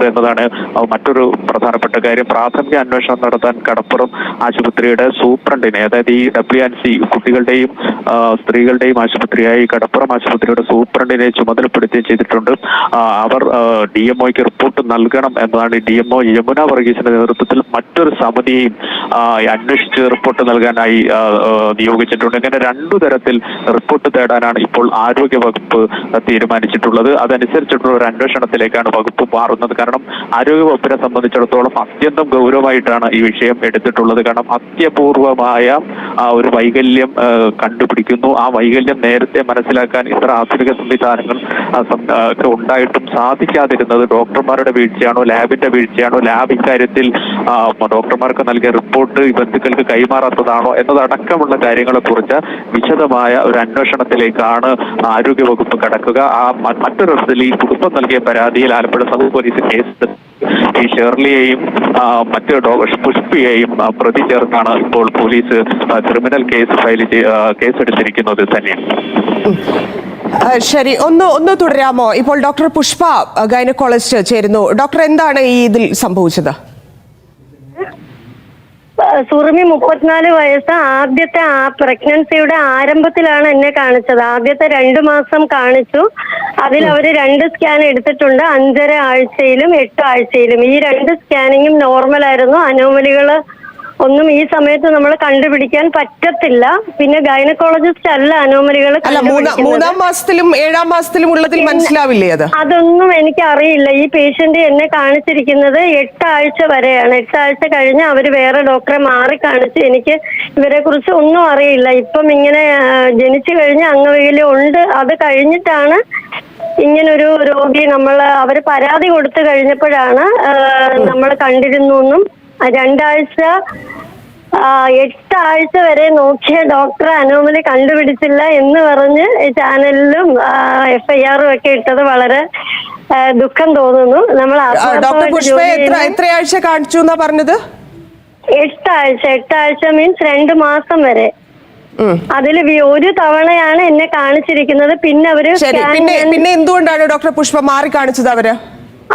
ചെയ്തിട്ടുണ്ട് എന്നതാണ് മറ്റൊരു പ്രധാനപ്പെട്ട കാര്യം. പ്രാഥമിക അന്വേഷണം നടത്താൻ കടപ്പുറം ആശുപത്രിയുടെ സൂപ്രണ്ടിനെ അതായത് ഈ ഡബ്ല്യു ആൻഡ് സി കുട്ടികളുടെയും സ്ത്രീകളുടെയും ആശുപത്രിയായി കടപ്പുറം ആശുപത്രിയുടെ സൂപ്രണ്ടിനെ ചുമതലപ്പെടുത്തുകയും ചെയ്തിട്ടുണ്ട്. അവർ ഡി എം ഒക്ക് റിപ്പോർട്ട് നൽകണം എന്നതാണ് ഡി എം ഒ യമുന വർഗീസിന്റെ നേതൃത്വത്തിൽ മറ്റൊരു സമിതിയെയും ആ, അന്വേഷിച്ച് റിപ്പോർട്ട് നൽകാനായി നിയോഗിച്ചിട്ടുണ്ട്. ഇങ്ങനെ രണ്ടു തരത്തിൽ റിപ്പോർട്ട് തേടാനാണ് ഇപ്പോൾ ആരോഗ്യ വകുപ്പ് തീരുമാനിച്ചിട്ടുള്ളത്. അതനുസരിച്ചിട്ടുള്ള ഒരു അന്വേഷണത്തിലേക്കാണ് വകുപ്പ് മാറുന്നത്. കാരണം ആരോഗ്യ വകുപ്പിനെ സംബന്ധിച്ചിടത്തോളം അത്യന്തം ഗൗരവമായിട്ടാണ് ഈ വിഷയം എടുത്തിട്ടുള്ളത്. കാരണം അത്യപൂർവമായ ഒരു വൈകല്യം കണ്ടുപിടിക്കുന്നു. ആ വൈകല്യം നേരത്തെ മനസ്സിലാക്കാൻ ഇത്ര ആധുനിക സംവിധാനങ്ങൾ ഉണ്ടായിട്ടും സാധിക്കാതിരുന്നത് ഡോക്ടർമാരുടെ വീഴ്ചയാണോ ലാബിന്റെ വീഴ്ചയാണോ ലാബ് ഇക്കാര്യത്തിൽ ഡോക്ടർമാർക്ക് നൽകിയ റിപ്പോർട്ട് ബന്ധുക്കൾക്ക് കൈമാറാത്തതാണോ എന്നതടക്കമുള്ള കാര്യങ്ങളെ കുറിച്ച് വിശദമായ ഒരു അന്വേഷണത്തിലേക്കാണ് ആരോഗ്യവകുപ്പ് കടക്കുക. ആ മറ്റൊരു ഈ കുടുംബം നൽകിയ പരാതിയിൽ ആലപ്പുഴ സബ് പോലീസ് കേസ് ഈ ഷെർലിയെയും മറ്റ് പുഷ്പിയെയും പ്രതി ചേർത്താണ് ഇപ്പോൾ പോലീസ് ക്രിമിനൽ കേസ് ഫയൽ കേസെടുത്തിരിക്കുന്നത് തന്നെ. ശരി ഒന്ന് ഒന്ന് തുടരാമോ? ഇപ്പോൾ ഡോക്ടർ പുഷ്പ ഗൈനക്കോളജിസ്റ്റ് ചേരുന്നു. ഡോക്ടർ എന്താണ് ഈ ഇതിൽ സംഭവിച്ചത്? സുറുമി മുപ്പത്തിനാല് വയസ്സ്. ആദ്യത്തെ ആ പ്രഗ്നൻസിയുടെ ആരംഭത്തിലാണ് എന്നെ കാണിച്ചത്. ആദ്യത്തെ രണ്ടു മാസം കാണിച്ചു. അതിൽ അവർ രണ്ട് സ്കാൻ എടുത്തിട്ടുണ്ട്. അഞ്ചര ആഴ്ചയിലും എട്ട് ആഴ്ചയിലും. ഈ രണ്ട് സ്കാനിങ്ങും നോർമൽ ആയിരുന്നു. അനോമലികൾ ഒന്നും ഈ സമയത്ത് നമ്മൾ കണ്ടുപിടിക്കാൻ പറ്റത്തില്ല. പിന്നെ ഗൈനക്കോളജിസ്റ്റ് അല്ല അനോമലികൾ അല്ല മൂന്നാം മൂന്നാം മാസത്തിലും ഏഴാം മാസത്തിലും ഉള്ളതിൽ മനസ്സിലാവില്ലേ അത്? അതൊന്നും എനിക്ക് അറിയില്ല ഈ പേഷ്യന്റ് എന്നെ കാണിച്ചിരിക്കുന്നത് എട്ടാഴ്ച വരെയാണ്. എട്ടാഴ്ച കഴിഞ്ഞ് അവർ വേറെ ഡോക്ടറെ മാറി കാണിച്ച് എനിക്ക് ഇവരെ കുറിച്ച് ഒന്നും അറിയില്ല. ഇപ്പം ഇങ്ങനെ ജനിച്ചു കഴിഞ്ഞ് അംഗവൈകല്യം ഉണ്ട്. അത് കഴിഞ്ഞിട്ടാണ് ഇങ്ങനൊരു രോഗി നമ്മൾ അവർ പരാതി കൊടുത്തു കഴിഞ്ഞപ്പോഴാണ് നമ്മൾ കണ്ടിരുന്നു എന്നും രണ്ടാഴ്ച എട്ടാഴ്ച വരെ നോക്കിയ ഡോക്ടർ അനോമലി കണ്ടുപിടിച്ചില്ല എന്ന് പറഞ്ഞ് ചാനലിലും എഫ്ഐആറും ഒക്കെ ഇട്ടത് വളരെ ദുഃഖം തോന്നുന്നു. നമ്മൾ ഡോക്ടർ പുഷ്പ എത്ര എത്രയാഴ്ച കാണിച്ചു എന്നാ പറഞ്ഞത്? എട്ടാഴ്ച. എട്ടാഴ്ച മീൻസ് രണ്ട് മാസം വരെ. അതിൽ ഒരു തവണയാണ് എന്നെ കാണിച്ചിരിക്കുന്നത്. പിന്നെ അവർ പിന്നെ പിന്നെ എന്തുകൊണ്ടാണ് ഡോക്ടർ പുഷ്പ മാറി കാണിച്ചത് അവർ?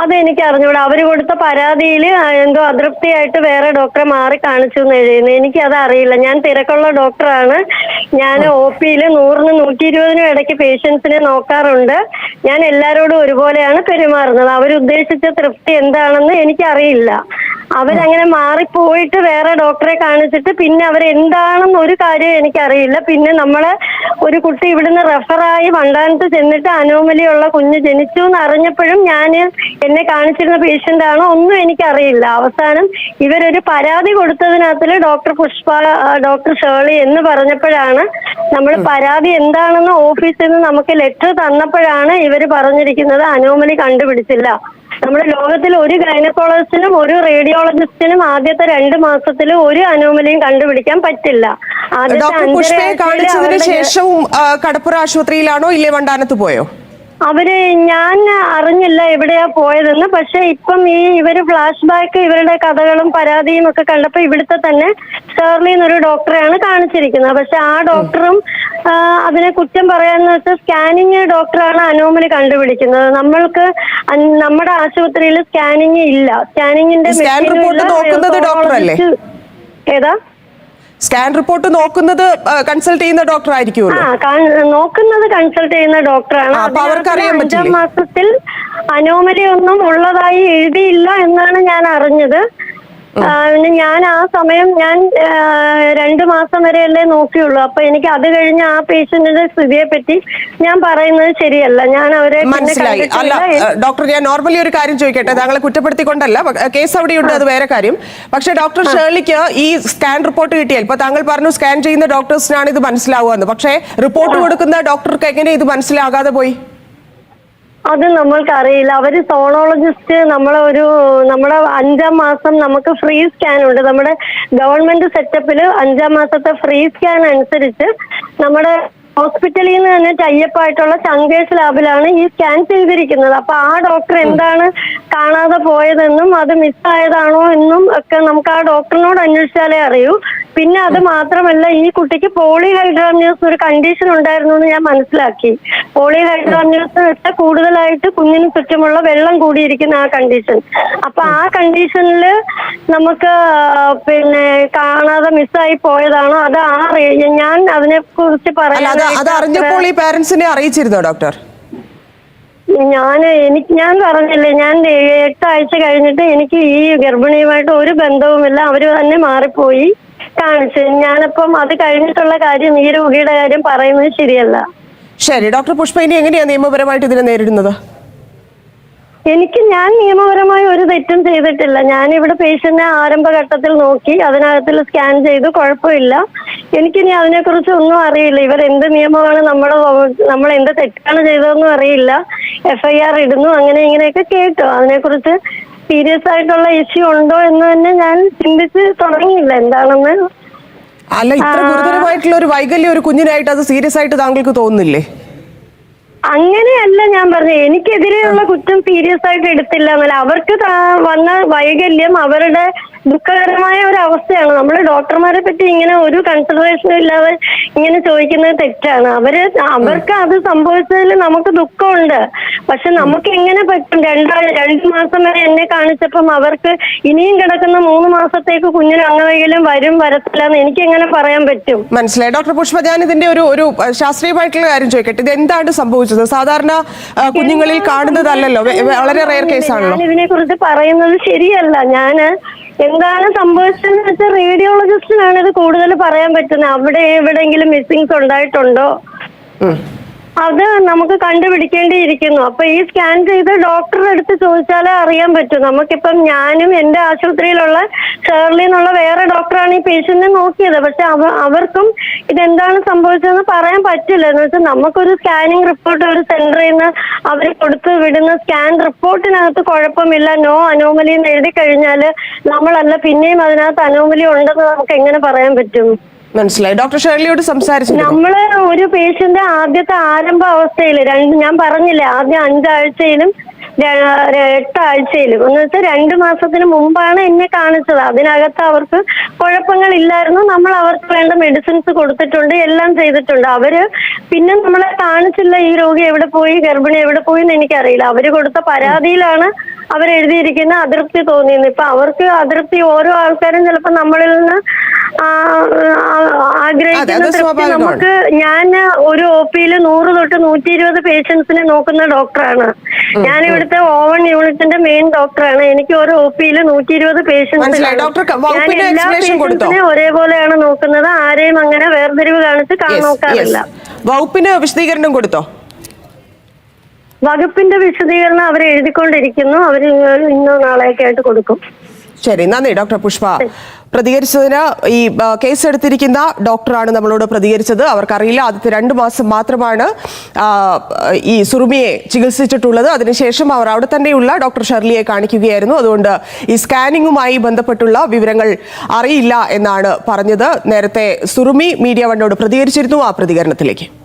അത് എനിക്ക് അറിഞ്ഞൂടാ അവർ കൊടുത്ത പരാതിയിൽ എന്തോ അതൃപ്തിയായിട്ട് വേറെ ഡോക്ടറെ മാറി കാണിച്ചു എന്ന് എഴുതുന്നു എനിക്ക് അത് അറിയില്ല ഞാൻ തിരക്കുള്ള ഡോക്ടറാണ്. ഞാൻ ഒ പിയിൽ നൂറിന് നൂറ്റി ഇരുപതിനും ഇടയ്ക്ക് പേഷ്യൻസിനെ നോക്കാറുണ്ട്. ഞാൻ എല്ലാരോടും ഒരുപോലെയാണ് പെരുമാറുന്നത്. അവരുദ്ദേശിച്ച തൃപ്തി എന്താണെന്ന് എനിക്കറിയില്ല. അവരങ്ങനെ മാറിപ്പോയിട്ട് വേറെ ഡോക്ടറെ കാണിച്ചിട്ട് പിന്നെ അവരെന്താണെന്ന് ഒരു കാര്യം എനിക്കറിയില്ല. പിന്നെ നമ്മളെ ഒരു കുട്ടി ഇവിടുന്ന് റെഫറായി വണ്ടാനത്ത് ചെന്നിട്ട് അനോമലിയുള്ള കുഞ്ഞ് ജനിച്ചു എന്ന് അറിഞ്ഞപ്പോഴും ഞാൻ എന്നെ കാണിച്ചിരുന്ന പേഷ്യന്റ് ആണോ ഒന്നും എനിക്കറിയില്ല. അവസാനം ഇവരൊരു പരാതി കൊടുത്തതിനകത്തിൽ ഡോക്ടർ പുഷ്പ ഡോക്ടർ ഷേളി എന്ന് പറഞ്ഞപ്പോഴാണ് നമ്മൾ പരാതി എന്താണെന്ന് ഓഫീസിൽ നിന്ന് നമുക്ക് ലെറ്റർ തന്നപ്പോഴാണ് ഇവർ പറഞ്ഞിരിക്കുന്നത് അനോമലി കണ്ടുപിടിച്ചില്ല. നമ്മുടെ ലോകത്തിൽ ഒരു ഗൈനക്കോളജിസ്റ്റിനും ഒരു റേഡിയോളജിസ്റ്റിനും ആദ്യത്തെ രണ്ട് മാസത്തിൽ ഒരു അനോമലിയും കണ്ടുപിടിക്കാൻ പറ്റില്ല. ഡോക്ടർ പുഷ്പയെ കാണിച്ചതിന് ശേഷവും കടപ്പുറ ആശുപത്രിയിലാണോ ഇല്ലേ വണ്ടാനത്ത് പോയോ? അവർ ഞാൻ അറിഞ്ഞില്ല എവിടെയാ പോയതെന്ന്. പക്ഷെ ഇപ്പം ഈ ഇവർ ഫ്ലാഷ് ബാക്ക് ഇവരുടെ കഥകളും പരാതിയും ഒക്കെ കണ്ടപ്പോ ഇവിടുത്തെ തന്നെ ഷേർലി എന്നൊരു ഡോക്ടറെയാണ് കാണിച്ചിരിക്കുന്നത്. പക്ഷെ ആ ഡോക്ടറും അതിനെ കുറ്റം പറയാന്ന് വെച്ചാൽ സ്കാനിങ് ഡോക്ടറാണ് അനോമലി കണ്ടുപിടിക്കുന്നത്. നമ്മൾക്ക് നമ്മുടെ ആശുപത്രിയിൽ സ്കാനിങ് ഇല്ല. സ്കാനിങ്ങിന്റെ? ഏതാ? സ്കാൻ റിപ്പോർട്ട് നോക്കുന്നത് കൺസൾട്ട് ചെയ്യുന്ന ഡോക്ടർ ആയിരിക്കുമല്ലോ? നോക്കുന്നത് കൺസൾട്ട് ചെയ്യുന്ന ഡോക്ടറാണ് അപ്പൊ അവർക്ക് അതിനകത്ത് അഞ്ചാം മാസത്തിൽ അനോമലി ഒന്നും ഉള്ളതായി എഴുതിയില്ല എന്നാണ് ഞാൻ അറിഞ്ഞത്. പിന്നെ ഞാൻ ആ സമയം ഞാൻ രണ്ടു മാസം വരെയല്ലേ നോക്കിയുള്ളൂ. അപ്പൊ എനിക്ക് അത് കഴിഞ്ഞ് ആ പേഷ്യന്റിന്റെ സ്ഥിതിയെ പറ്റി ഞാൻ പറയുന്നത് ശരിയല്ല. ഞാൻ അവരെ മനസ്സിലായി. അല്ല ഡോക്ടർ ഞാൻ നോർമലി ഒരു കാര്യം ചോദിക്കട്ടെ? താങ്കളെ കുറ്റപ്പെടുത്തിക്കൊണ്ടല്ല. കേസ് അവിടെയുണ്ട് അത് വേറെ കാര്യം. പക്ഷെ ഡോക്ടർ ഷേർലിക്ക് ഈ സ്കാൻ റിപ്പോർട്ട് കിട്ടിയാൽ ഇപ്പൊ താങ്കൾ പറഞ്ഞു സ്കാൻ ചെയ്യുന്ന ഡോക്ടേഴ്സിനാണ് ഇത് മനസ്സിലാവുക എന്ന് പക്ഷേ റിപ്പോർട്ട് കൊടുക്കുന്ന ഡോക്ടർക്ക് എങ്ങനെ ഇത് മനസ്സിലാകാതെ പോയി? അത് നമ്മൾക്ക് അറിയില്ല അവർ സോണോളജിസ്റ്റ് നമ്മളെ ഒരു നമ്മുടെ അഞ്ചാം മാസം നമുക്ക് ഫ്രീ സ്കാൻ ഉണ്ട്. നമ്മുടെ ഗവൺമെന്റ് സെറ്റപ്പിൽ അഞ്ചാം മാസത്തെ ഫ്രീ സ്കാൻ അനുസരിച്ച് നമ്മുടെ ഹോസ്പിറ്റലിൽ നിന്ന് തന്നെ ടൈപ്പായിട്ടുള്ള ചങ്കേഴ്സ് ലാബിലാണ് ഈ സ്കാൻ ചെയ്തിരിക്കുന്നത്. അപ്പൊ ആ ഡോക്ടർ എന്താണ് കാണാതെ പോയതെന്നും അത് മിസ്സായതാണോ എന്നും ഒക്കെ നമുക്ക് ആ ഡോക്ടറിനോട് അന്വേഷിച്ചാലേ അറിയൂ. പിന്നെ അത് മാത്രമല്ല ഈ കുട്ടിക്ക് പോളിഹൈഡ്രാമ്യൂസ് ഒരു കണ്ടീഷൻ ഉണ്ടായിരുന്നു എന്ന് ഞാൻ മനസ്സിലാക്കി. പോളിഹൈഡ്രാമ്യൂസ് വെച്ചാൽ കൂടുതലായിട്ട് കുഞ്ഞിന് ചുറ്റുമുള്ള വെള്ളം കൂടിയിരിക്കുന്ന ആ കണ്ടീഷൻ അപ്പൊ ആ കണ്ടീഷനിൽ നമുക്ക് പിന്നെ കാണാതെ മിസ്സായി പോയതാണോ? അത് ആ ഞാൻ അതിനെ കുറിച്ച് അല്ല അത് അറിഞ്ഞപ്പോൾ ഈ പാരന്റ്സിനെ അറിയിച്ചിരുന്നോ ഡോക്ടർ ഞാൻ എനിക്ക് ഞാൻ പറഞ്ഞില്ലേ ഞാൻ എട്ടാഴ്ച കഴിഞ്ഞിട്ട് എനിക്ക് ഈ ഗർഭിണിയുമായിട്ട് ഒരു ബന്ധവുമില്ല. അവർ തന്നെ മാറിപ്പോയി കാണിച്ചു. ഞാനപ്പം അത് കഴിഞ്ഞിട്ടുള്ള കാര്യം ഈ രോഗിയുടെ കാര്യം പറയുന്നത് ശരിയല്ല. ശരി ഡോക്ടർ പുഷ്പ ഇനി എങ്ങനെയാ നിയമപരമായിട്ട് ഇതിനെ നേരിടുന്നത്? എനിക്ക് ഞാൻ നിയമപരമായി ഒരു തെറ്റും ചെയ്തിട്ടില്ല. ഞാൻ ഇവിടെ പേഷ്യന്റിനെ ആരംഭഘട്ടത്തിൽ നോക്കി അതിനകത്തിൽ സ്കാൻ ചെയ്തു കുഴപ്പമില്ല. എനിക്കിനി അതിനെക്കുറിച്ച് ഒന്നും അറിയില്ല. ഇവർ എന്ത് നിയമമാണ് നമ്മുടെ നമ്മൾ എന്ത് തെറ്റാണ് ചെയ്തതെന്നും അറിയില്ല. എഫ്ഐആർ ഇടുന്നു അങ്ങനെ ഇങ്ങനെയൊക്കെ കേട്ടു. അതിനെക്കുറിച്ച് സീരിയസ് ആയിട്ടുള്ള ഇഷ്യൂ ഉണ്ടോ എന്ന് തന്നെ ഞാൻ ചിന്തിച്ച് തുടങ്ങിയില്ല. എന്താണെന്ന്? അല്ല ഇത്ര ഗുരുതരമായിട്ടുള്ള ഒരു വൈകല്യം ഒരു കുഞ്ഞിനായിട്ട് അത് സീരിയസ് ആയിട്ട് താങ്കൾക്ക് തോന്നുന്നില്ലേ? അങ്ങനെയല്ല ഞാൻ പറഞ്ഞത് എനിക്കെതിരെയുള്ള കുറ്റം സീരിയസ് ആയിട്ട് എടുത്തില്ല. എന്നാലും അവർക്ക് വന്ന വൈകല്യം അവരുടെ ദുഃഖകരമായ ഒരു അവസ്ഥയാണ്. നമ്മൾ ഡോക്ടർമാരെ പറ്റി ഇങ്ങനെ ഒരു കൺസിഡറേഷനും ഇല്ലാതെ ഇങ്ങനെ ചോദിക്കുന്നത് തെറ്റാണ്. അവർ അവർക്ക് അത് സംഭവിച്ചതിൽ നമുക്ക് ദുഃഖമുണ്ട്. പക്ഷെ നമുക്ക് എങ്ങനെ പറ്റും? രണ്ടാ രണ്ടു മാസം വരെ എന്നെ കാണിച്ചപ്പം അവർക്ക് ഇനിയും കിടക്കുന്ന മൂന്ന് മാസത്തേക്ക് കുഞ്ഞിന് അംഗവൈകല്യം വരും വരത്തില്ല എന്ന് എനിക്ക് എങ്ങനെ പറയാൻ പറ്റും? മനസ്സിലായി. ഡോക്ടർ പുഷ്പ ഞാൻ ഇതിന്റെ ഒരു ഒരു ശാസ്ത്രീയമായിട്ടുള്ള കാര്യം ചോദിക്കട്ടെ. ഇത് എന്താണ് സംഭവിച്ചത്? സാധാരണ കുഞ്ഞുങ്ങളിൽ കാണുന്നതല്ലല്ലോ. വളരെ റെയർ കേസാണല്ലോ. ഇതിനെ കുറിച്ച് പറയുന്നത് ശരിയല്ല. ഞാൻ എന്താണ് സംഭവിച്ചതെന്ന് വെച്ചാൽ റേഡിയോളജിസ്റ്റിനാണ് ഇത് കൂടുതൽ പറയാൻ പറ്റുന്നത്. അവിടെ എവിടെയെങ്കിലും മിസ്സിങ്സ് ഉണ്ടായിട്ടുണ്ടോ. അത് നമുക്ക് കണ്ടുപിടിക്കേണ്ടിയിരിക്കുന്നു. അപ്പൊ ഈ സ്കാൻ ചെയ്ത് ഡോക്ടറുടെ അടുത്ത് ചോദിച്ചാലേ അറിയാൻ പറ്റൂ. നമുക്കിപ്പം ഞാനും എന്റെ ആശുപത്രിയിലുള്ള ഷേർലി എന്നുള്ള വേറെ ഡോക്ടറാണ് ഈ പേഷ്യന്റിനെ നോക്കിയത്. പക്ഷെ അവ അവർക്കും ഇതെന്താണ് സംഭവിച്ചതെന്ന് പറയാൻ പറ്റില്ല. എന്ന് വെച്ചാൽ നമുക്കൊരു സ്കാനിങ് റിപ്പോർട്ട് ഒരു സെന്ററിൽ നിന്ന് അവർ കൊടുത്ത് വിടുന്ന സ്കാൻ റിപ്പോർട്ടിനകത്ത് കുഴപ്പമില്ല. നോ അനോമലി എന്ന് എഴുതി കഴിഞ്ഞാൽ നമ്മളല്ല. പിന്നെയും അതിനകത്ത് അനോമലി ഉണ്ടെന്ന് നമുക്ക് എങ്ങനെ പറയാൻ പറ്റും? മനസ്സിലായി. ഡോക്ടർ ഷേർലിയോട് സംസാരിച്ചു നമ്മൾ ഒരു പേഷ്യന്റ് ആദ്യത്തെ ആരംഭ അവസ്ഥയിൽ ഞാൻ പറഞ്ഞില്ലേ ആദ്യം അഞ്ചാഴ്ചയിലും എട്ടാഴ്ചയിലും. എന്ന് വെച്ചാൽ രണ്ടു മാസത്തിന് മുമ്പാണ് എന്നെ കാണിച്ചത്. അതിനകത്ത് അവർക്ക് കുഴപ്പങ്ങളില്ലായിരുന്നു. നമ്മൾ അവർക്ക് വേണ്ട മെഡിസിൻസ് കൊടുത്തിട്ടുണ്ട് എല്ലാം ചെയ്തിട്ടുണ്ട്. അവർ പിന്നെ നമ്മളെ കാണിച്ചില്ല ഈ രോഗി എവിടെ പോയി ഗർഭിണി എവിടെ പോയി എന്ന് എനിക്കറിയില്ല. അവർ കൊടുത്ത പരാതിയിലാണ് അവരെഴുതിയിരിക്കുന്ന അതൃപ്തി തോന്നിയിരുന്നു. ഇപ്പൊ അവർക്ക് അതൃപ്തി ഓരോ ആൾക്കാരും ചിലപ്പോ നമ്മളിൽ നിന്ന് ആഗ്രഹിക്കുന്ന തൃപ്തി നമുക്ക് ഞാൻ ഒരു ഒ പിയിൽ നൂറ് തൊട്ട് നൂറ്റി ഇരുപത് പേഷ്യൻസിനെ നോക്കുന്ന ഡോക്ടറാണ്. ഞാൻ ഇവിടുത്തെ ഓവൺ യൂണിറ്റിന്റെ മെയിൻ ഡോക്ടറാണ്. എനിക്ക് ഒരു ഒ പിയിൽ നൂറ്റി ഇരുപത് പേഷ്യൻസ് ഞാൻ എല്ലാ? പേഷ്യൻസിനെ ഒരേപോലെയാണ് നോക്കുന്നത്. ആരെയും അങ്ങനെ വേർതിരിവ് കാണിച്ച് കാണോക്കാറില്ല. നോക്കാറില്ല. വകുപ്പിന് വിശദീകരണം കൊടുത്തോ? വകുപ്പിന്റെ വിശദീകരണം അവർ എഴുതിക്കൊണ്ടിരിക്കുന്നു. അവർ ഇന്നോ നാളെയൊക്കെ ആയിട്ട് കൊടുക്കും. ശരി നന്ദി ഡോക്ടർ പുഷ്പ. പ്രതികരിച്ചതിന് ഈ കേസ് എടുത്തിരിക്കുന്ന ഡോക്ടറാണ് നമ്മളോട് പ്രതികരിച്ചത്. അവർക്കറിയില്ല ആദ്യത്തെ രണ്ട് മാസം മാത്രമാണ് ഈ സുറുമിയെ ചികിത്സിച്ചിട്ടുള്ളത്. അതിനുശേഷം അവർ അവിടെ തന്നെയുള്ള ഡോക്ടർ ഷെർലിയെ കാണിക്കുകയായിരുന്നു. അതുകൊണ്ട് ഈ സ്കാനിങ്ങുമായി ബന്ധപ്പെട്ടുള്ള വിവരങ്ങൾ അറിയില്ല എന്നാണ് പറഞ്ഞത്. നേരത്തെ സുറുമി മീഡിയ വണ്ണോട് പ്രതികരിച്ചിരുന്നു. ആ പ്രതികരണത്തിലേക്ക്.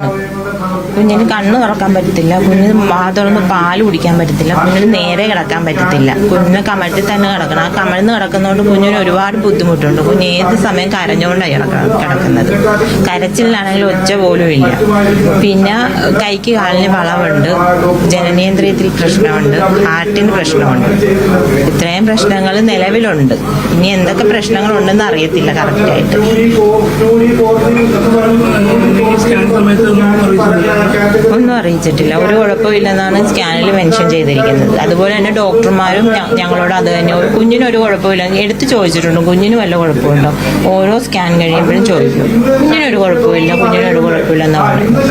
കുഞ്ഞിന് കണ്ണ് തുറക്കാൻ പറ്റത്തില്ല. കുഞ്ഞിന് വാ പാൽ കുടിക്കാൻ പറ്റത്തില്ല. കുഞ്ഞിന് നേരെ കിടക്കാൻ പറ്റത്തില്ല. കുഞ്ഞിന് കമഴ്ത്തി തന്നെ കിടക്കണം. ആ കമഴ്ന്ന് കിടക്കുന്നതുകൊണ്ട് കുഞ്ഞിന് ഒരുപാട് ബുദ്ധിമുട്ടുണ്ട്. കുഞ്ഞ് ഏത് സമയം കരഞ്ഞുകൊണ്ടാണ് കിടക്ക- കിടക്കുന്നത്? കരച്ചിലാണെങ്കിൽ ഒച്ച പോലും ഇല്ല. പിന്നെ കൈക്ക് കാലിന് വളവുണ്ട്. ജനനേന്ദ്രിയത്തിൽ പ്രശ്നമുണ്ട്. ഹാർട്ടിന് പ്രശ്നമുണ്ട്. ഇത്രയും പ്രശ്നങ്ങൾ നിലവിലുണ്ട്. ഇനി എന്തൊക്കെ പ്രശ്നങ്ങളുണ്ടെന്ന് അറിയത്തില്ല കറക്റ്റായിട്ട് ഒന്നും അറിയിച്ചിട്ടില്ല. ഒരു കുഴപ്പമില്ലെന്നാണ് സ്കാനിൽ മെൻഷൻ ചെയ്തിരിക്കുന്നത്. അതുപോലെ തന്നെ ഡോക്ടർമാരും ഞങ്ങളോട് അത് തന്നെ. കുഞ്ഞിന് ഒരു കുഴപ്പമില്ല. എടുത്ത് ചോദിച്ചിട്ടുണ്ട്. കുഞ്ഞിന് വല്ല കുഴപ്പമുണ്ടോ? ഓരോ സ്കാൻ കഴിയുമ്പോഴും ചോദിക്കും. കുഞ്ഞിനൊരു കുഴപ്പമില്ല. കുഞ്ഞിനൊരു കുഴപ്പമില്ല എന്നാണ് പറയുന്നത്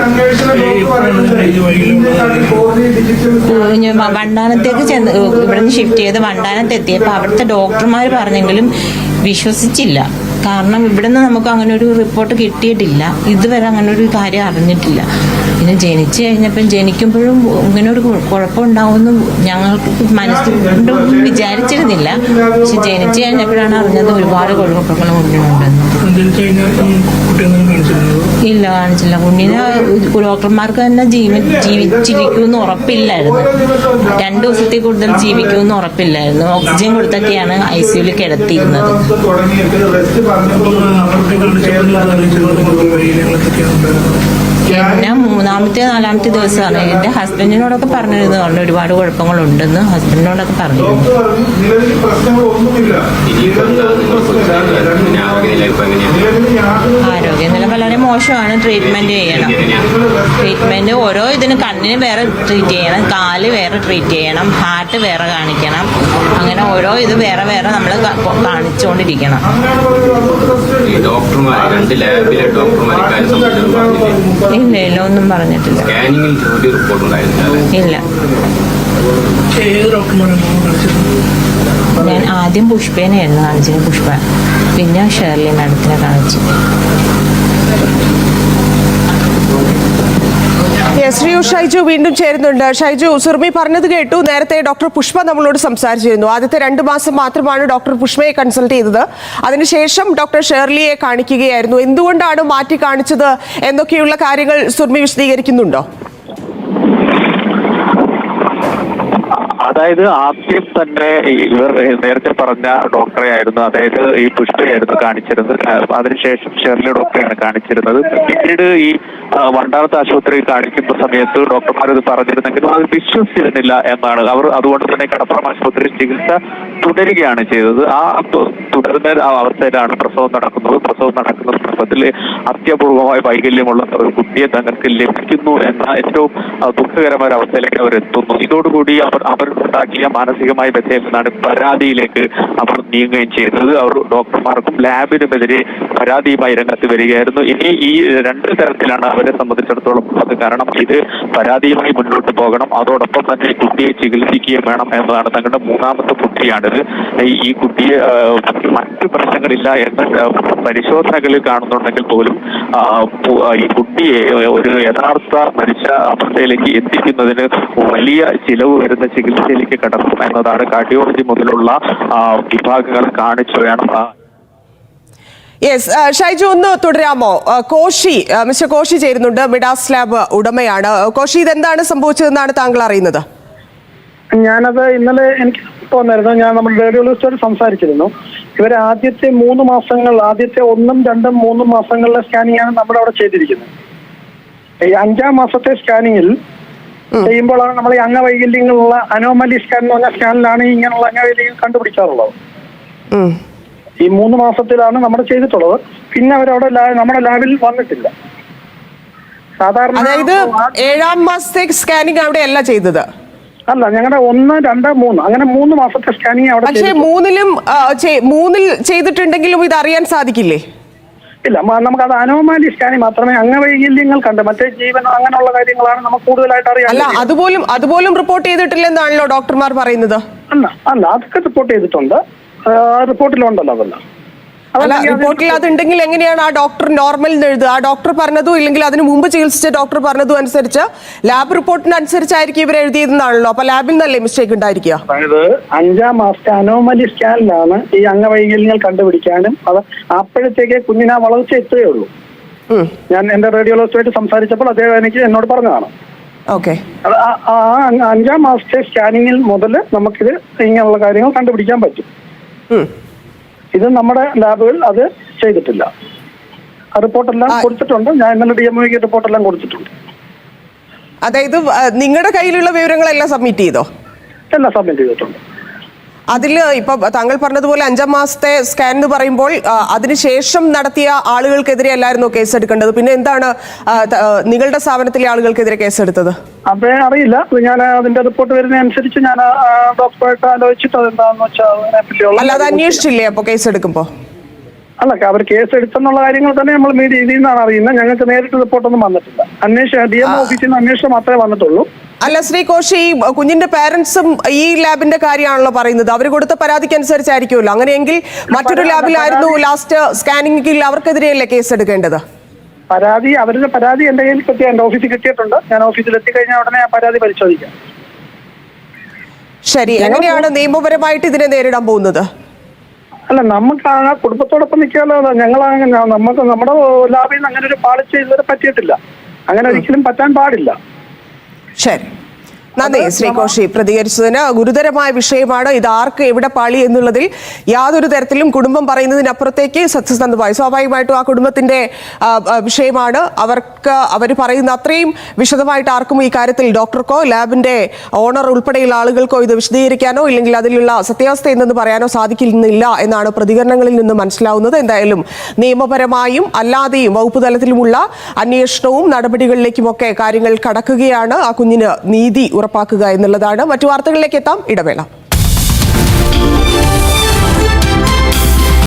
കുഞ്ഞ് വണ്ടാനത്തേക്ക് ചെന്ന് ഇവിടെ നിന്ന് ഷിഫ്റ്റ് ചെയ്ത് വണ്ടാനത്തെത്തിയപ്പോൾ അവിടുത്തെ ഡോക്ടർമാർ പറഞ്ഞെങ്കിലും വിശ്വസിച്ചില്ല. കാരണം ഇവിടുന്ന് നമുക്ക് അങ്ങനെ ഒരു റിപ്പോർട്ട് കിട്ടിയിട്ടില്ല. ഇതുവരെ അങ്ങനെ ഒരു കാര്യം അറിഞ്ഞിട്ടില്ല. പിന്നെ ജനിച്ചു കഴിഞ്ഞപ്പം ജനിക്കുമ്പോഴും ഇങ്ങനെ ഒരു കുഴപ്പമുണ്ടാവുമെന്ന് ഞങ്ങൾക്ക് മനസ്സിൽ വിചാരിച്ചിരുന്നില്ല. പക്ഷെ ജനിച്ചു കഴിഞ്ഞപ്പോഴാണ് അറിഞ്ഞത് ഒരുപാട് കുഴപ്പങ്ങൾ കുട്ടിയൊന്നും ഇല്ല കാണിച്ചില്ല. കുഞ്ഞിനെ ഡോക്ടർമാർക്ക് തന്നെ ജീവി ജീവിച്ചിരിക്കുമെന്ന് ഉറപ്പില്ലായിരുന്നു. രണ്ടു ദിവസത്തിൽ കൂടുതൽ ജീവിക്കുമെന്ന് ഉറപ്പില്ലായിരുന്നു. Oxygen കൊടുത്തൊക്കെയാണ് I സിയുവിൽ കിടത്തിയിരുന്നത്. പിന്നെ മൂന്നാമത്തെ നാലാമത്തെ ദിവസമാണ്. എന്റെ ഹസ്ബൻഡിനോടൊക്കെ പറഞ്ഞിരുന്നു. പറഞ്ഞു ഒരുപാട് കുഴപ്പങ്ങളുണ്ടെന്ന് ഹസ്ബൻഡിനോടൊക്കെ പറഞ്ഞിരുന്നു. പ്രശ്നങ്ങളൊന്നുമില്ല ഇനിയിപ്പം എന്താ നിങ്ങൾ കുറിച്ച് പിന്നെ ആരോഗ്യനില ഇപ്പം എങ്ങനെയാണ് ആരോഗ്യനില വളരെ മോശമാണ് ട്രീറ്റ്മെന്റ് ചെയ്യണം. ട്രീറ്റ്മെന്റ് ഓരോ ഇതിന് കണ്ണിന് വേറെ ട്രീറ്റ് ചെയ്യണം കാൽ വേറെ ട്രീറ്റ് ചെയ്യണം ഹാർട്ട് വേറെ കാണിക്കണം. അങ്ങനെ ഓരോ ഇത് വേറെ വേറെ നമ്മൾ കാണിച്ചുകൊണ്ടിരിക്കണം ഡോക്ടർമാർ രണ്ട് ലാബിലെ ഡോക്ടർമാർ ഇക്കാര്യം സംബന്ധിച്ചൊന്നും ഇല്ല ഇല്ല ഒന്നും പറഞ്ഞിട്ടില്ല. ഇല്ല. ഞാൻ ആദ്യം പുഷ്പേനെയായിരുന്നു കാണിച്ചത് പുഷ്പ. പിന്നെ ഷേർലി മാഡത്തിനെ കാണിച്ചു. യെസ് ശ്രീ ഷൈജു വീണ്ടും ചേരുന്നുണ്ട്. ഷൈജു സുർമി പറഞ്ഞത് കേട്ടു. നേരത്തെ ഡോക്ടർ പുഷ്പ നമ്മളോട് സംസാരിച്ചിരുന്നു. ആദ്യത്തെ രണ്ട് മാസം മാത്രമാണ് ഡോക്ടർ പുഷ്പയെ കൺസൾട്ട് ചെയ്തത്. അതിനുശേഷം ഡോക്ടർ ഷേർലിയെ കാണിക്കുകയായിരുന്നു. എന്തുകൊണ്ടാണ് മാറ്റി കാണിച്ചത്? എന്നൊക്കെയുള്ള കാര്യങ്ങൾ സുർമി വിശദീകരിക്കുന്നുണ്ടോ? അതായത് ആദ്യം തന്നെ ഇവർ നേരത്തെ പറഞ്ഞ ഡോക്ടറെ ആയിരുന്നു. അതായത് ഈ പുഷ്പയായിരുന്നു കാണിച്ചിരുന്നത്. അതിനുശേഷം ഷെർലി ഡോക്ടറെയാണ് കാണിച്ചിരുന്നത്. പിന്നീട് ഈ വണ്ടാർത്ത് ആശുപത്രിയിൽ കാണിക്കുന്ന സമയത്ത് ഡോക്ടർമാർ ഇത് പറഞ്ഞിരുന്നെങ്കിലും അത് വിശ്വസിച്ചിരുന്നില്ല എന്നാണ്. അവർ അതുകൊണ്ട് തന്നെ കടപ്പുറം ആശുപത്രിയിൽ ചികിത്സ തുടരുകയാണ് ചെയ്തത്. ആ തുടരുന്ന അവസ്ഥയിലാണ് പ്രസവം നടക്കുന്നത്. പ്രസവം നടക്കുന്ന സന്ദർഭത്തിൽ അത്യപൂർവമായ വൈകല്യമുള്ള ഒരു കുട്ടിയെ തങ്ങൾക്ക് ലഭിക്കുന്നു എന്ന ഏറ്റവും ദുഃഖകരമായ ഒരു അവസ്ഥയിലേക്ക് അവർ എത്തുന്നു ഇതോടുകൂടി അവർ അവർ അവരുണ്ടാക്കിയ മാനസികമായ നിന്നാണ് പരാതിയിലേക്ക് അവർ നീങ്ങുകയും ചെയ്തത്. അവർ ഡോക്ടർമാർക്കും ലാബിനുമെതിരെ പരാതിയുമായി രംഗത്ത് വരികയായിരുന്നു. ഇനി ഈ രണ്ട് തരത്തിലാണ് അവരെ സംബന്ധിച്ചിടത്തോളം ഉള്ളത്. കാരണം ഇത് പരാതിയുമായി മുന്നോട്ട് പോകണം. അതോടൊപ്പം തന്നെ കുട്ടിയെ ചികിത്സിക്കുകയും വേണം എന്നതാണ് തങ്ങളുടെ മൂന്നാമത്തെ കുട്ടിയാണിത്. ഈ- കുട്ടിയെ മറ്റ് പ്രശ്നങ്ങളില്ല എന്ന് പരിശോധനകളിൽ കാണുന്നുണ്ടെങ്കിൽ പോലും ഈ കുട്ടിയെ ഒരു യഥാർത്ഥ മനുഷ്യ അവസ്ഥയിലേക്ക് എത്തിക്കുന്നതിന് വലിയ ചിലവ് വരുന്ന ചികിത്സയിലേക്ക് കടക്കും എന്നതാണ് കാർഡിയോളജി മുതലുള്ള വിഭാഗങ്ങൾ കാണിച്ചു വേണം യെസ് ഷൈജു ഒന്ന് തുടരാമോ? കോശി മിസ്റ്റർ കോശി ചേരുന്നുണ്ട്. മിഡാസ് ലാബ് ഉടമയാണ്. കോശി ഇതെന്താണ് സംഭവിച്ചതെന്നാണ് താങ്കൾ അറിയുന്നത്? ഞാനത് ഇന്നലെ എനിക്ക് തോന്നായിരുന്നു ഞാൻ നമ്മൾ റേഡിയോളജിസ്റ്റോട് സംസാരിച്ചിരുന്നു. ഇവർ ആദ്യത്തെ മൂന്ന് മാസങ്ങൾ ആദ്യത്തെ ഒന്നും രണ്ടും മൂന്നും മാസങ്ങളിലെ സ്കാനിങ് ആണ് നമ്മുടെ അവിടെ ചെയ്തിരിക്കുന്നത്. ഈ അഞ്ചാം മാസത്തെ സ്കാനിങ്ങിൽ ചെയ്യുമ്പോഴാണ് നമ്മൾ ഈ അംഗവൈകല്യങ്ങളുള്ള അനോമലി സ്കാൻ എന്ന് പറഞ്ഞ സ്കാനിലാണ് ഇങ്ങനെയുള്ള അംഗവൈകല്യങ്ങൾ കണ്ടുപിടിക്കാറുള്ളത്. ഈ മൂന്ന് മാസത്തിലാണ് നമ്മൾ ചെയ്തിട്ടുള്ളത്. പിന്നെ അവരവിടെ നമ്മുടെ ലാബിൽ വന്നിട്ടില്ല. സാധാരണ അതായത് ഏഴാം മാസത്തെ സ്കാനിങ് അവിടെ അല്ല ചെയ്തത്? അല്ല ഞങ്ങളുടെ ഒന്ന് രണ്ട് മൂന്ന്. അങ്ങനെ മൂന്ന് മാസത്തെ സ്കാനിങ് അവിടെ പക്ഷേ. മൂന്നിലും മൂന്നിൽ ചെയ്തിട്ടുണ്ടെങ്കിലും ഇത് അറിയാൻ സാധിക്കില്ലേ? ഇല്ല നമുക്ക് നമുക്കത് അനോമാലി സ്കാനിങ് മാത്രമേ അംഗവൈകല്യങ്ങൾ കണ്ട്. മറ്റേ ജീവൻ അങ്ങനെയുള്ള കാര്യങ്ങളാണ് നമുക്ക് കൂടുതലായിട്ട് അറിയാം അല്ല അതുപോലും അതുപോലും റിപ്പോർട്ട് ചെയ്തിട്ടില്ലെന്നാണല്ലോ ഡോക്ടർമാർ പറയുന്നത്? അല്ല അല്ല അതൊക്കെ റിപ്പോർട്ട് ചെയ്തിട്ടുണ്ട്. ആ, റിപ്പോർട്ടിലുണ്ടല്ലോ അതെല്ലാം. അല്ല റിപ്പോർട്ടിൽ അതുണ്ടെങ്കിൽ എങ്ങനെയാണ് ആ ഡോക്ടർ നോർമൽ എന്ന് എഴുതുക? ആ ഡോക്ടർ പറഞ്ഞതും ഇല്ലെങ്കിൽ അതിന് മുമ്പ് ചികിത്സിച്ച ഡോക്ടർ പറഞ്ഞതും അനുസരിച്ച് ലാബ് റിപ്പോർട്ടിനനുസരിച്ചായിരിക്കും ഇവർ എഴുതിയതെന്നാണല്ലോ. അപ്പൊ ലാബിൽ നിന്നല്ലേ മിസ്റ്റേക്ക് ഉണ്ടായിരിക്കുക? അതായത് അഞ്ചാം മാസത്തെ അനോമലി സ്കാനിലാണ് ഈ അംഗവൈകല്യങ്ങൾ കണ്ടുപിടിക്കാനും അത് അപ്പോഴത്തേക്ക് കുഞ്ഞിന് വളർച്ച എത്തുകയേ ഉള്ളൂ ഞാൻ എന്റെ റേഡിയോളജിസ്റ്റുമായിട്ട് സംസാരിച്ചപ്പോൾ അദ്ദേഹം എനിക്ക് എന്നോട് പറഞ്ഞതാണ്. ഓക്കെ അഞ്ചാം മാസത്തെ സ്കാനിങ്ങിൽ മുതൽ നമുക്കിത് ഇങ്ങനെയുള്ള കാര്യങ്ങൾ കണ്ടുപിടിക്കാൻ പറ്റും. ഇത് നമ്മുടെ ലാബുകൾ അത് ചെയ്തിട്ടില്ല. ആ റിപ്പോർട്ടെല്ലാം. കൊടുത്തിട്ടുണ്ട്. ഞാൻ ഇന്നലെ ഡി എം ഒക്ക് റിപ്പോർട്ടെല്ലാം കൊടുത്തിട്ടുണ്ട്. അതായത് നിങ്ങളുടെ കയ്യിലുള്ള വിവരങ്ങളെല്ലാം സബ്മിറ്റ് ചെയ്തോ? എല്ലാം സബ്മിറ്റ് ചെയ്തിട്ടുണ്ട്. അതിൽ ഇപ്പൊ താങ്കൾ പറഞ്ഞതുപോലെ അഞ്ചാം മാസത്തെ സ്കാൻ എന്ന് പറയുമ്പോൾ അതിനുശേഷം നടത്തിയ ആളുകൾക്കെതിരെ അല്ലായിരുന്നു കേസ് എടുക്കേണ്ടത്? പിന്നെ എന്താണ് നിങ്ങളുടെ സ്ഥാപനത്തിലെ ആളുകൾക്കെതിരെ കേസെടുത്തത് അപ്പൊ അറിയില്ല. ഞാൻ അതിന്റെ റിപ്പോർട്ട് വരുന്നതനുസരിച്ച് ഞാൻ ഡോക്ടറായിട്ട് ആലോചിച്ചിട്ട് അതെന്താണെന്ന് വെച്ചാൽ അല്ല അത് അന്വേഷിച്ചില്ലേ അപ്പൊ കേസ് എടുക്കുമ്പോ? അല്ല അവർ കേസ് എടുത്തെന്നുള്ള കാര്യങ്ങൾ തന്നെ നമ്മൾ മീഡിയ ഇതിൽ നിന്നാണ് അറിയുന്നത്. ഞങ്ങൾക്ക് നേരിട്ട് റിപ്പോർട്ടൊന്നും വന്നിട്ടില്ല. അന്വേഷണം ഡി എം ഓഫീസിൽ നിന്ന് അന്വേഷണം മാത്രമേ വന്നിട്ടുള്ളൂ. അല്ല ശ്രീ കോശി കുഞ്ഞിന്റെ പാരന്റ്സും ഈ ലാബിന്റെ കാര്യമാണല്ലോ പറയുന്നത്. അവർ കൊടുത്ത പരാതിക്ക് അനുസരിച്ചായിരിക്കുമല്ലോ. അങ്ങനെയെങ്കിൽ മറ്റൊരു ലാബിലായിരുന്നു ലാസ്റ്റ് സ്കാനിംഗിൽ അവർക്കെതിരെയല്ലേ കേസ് എടുക്കേണ്ടത്? പരാതി അവരുടെ പരാതി എന്റെ കയ്യിൽ കിട്ടിയ എന്റെ ഓഫീസിൽ കിട്ടിയിട്ടുണ്ട്. ഞാൻ ഓഫീസിൽ എത്തിക്കഴിഞ്ഞാൽ ഉടനെ ആ പരാതി പരിശോധിക്കാം. ശരി. എങ്ങനെയാണ് നിയമപരമായിട്ട് ഇതിനെ നേരിടാൻ പോകുന്നത്? അല്ല നമുക്ക് ആ കുടുംബത്തോടൊപ്പം നിൽക്കാമല്ലോ ഞങ്ങൾ നമുക്ക് നമ്മുടെ ലാബിൽ നിന്ന് അങ്ങനെ ഒരു പാളിച്ച ഇതുവരെ പറ്റിയിട്ടില്ല. അങ്ങനെ ഒരിക്കലും പറ്റാൻ പാടില്ല. ശരി. നന്ദി. ശ്രീ കോശി പ്രതികരിച്ചതിന് ഗുരുതരമായ വിഷയമാണ്. ഇത് ആർക്ക് എവിടെ പാളി എന്നുള്ളതിൽ യാതൊരു തരത്തിലും കുടുംബം പറയുന്നതിനപ്പുറത്തേക്ക് സത്യസന്ധമായി സ്വാഭാവികമായിട്ടും ആ കുടുംബത്തിന്റെ വിഷയമാണ്. അവർക്ക് അവർ പറയുന്ന അത്രയും വിശദമായിട്ട് ആർക്കും ഈ കാര്യത്തിൽ ഡോക്ടർക്കോ ലാബിന്റെ ഓണർ ഉൾപ്പെടെയുള്ള ആളുകൾക്കോ ഇത് വിശദീകരിക്കാനോ ഇല്ലെങ്കിൽ അതിലുള്ള സത്യാവസ്ഥ എന്തെന്ന് പറയാനോ സാധിക്കുന്നില്ല എന്നാണ് പ്രതികരണങ്ങളിൽ നിന്ന് മനസ്സിലാവുന്നത്. എന്തായാലും നിയമപരമായും അല്ലാതെയും വകുപ്പ് തലത്തിലുമുള്ള അന്വേഷണവും നടപടികളിലേക്കുമൊക്കെ കാര്യങ്ങൾ കടക്കുകയാണ്. ആ കുഞ്ഞിന് നീതി ഉറപ്പാക്കുക എന്നുള്ളതാണ്. മറ്റു വാർത്തകളിലേക്ക് എത്താം. ഇടവേള.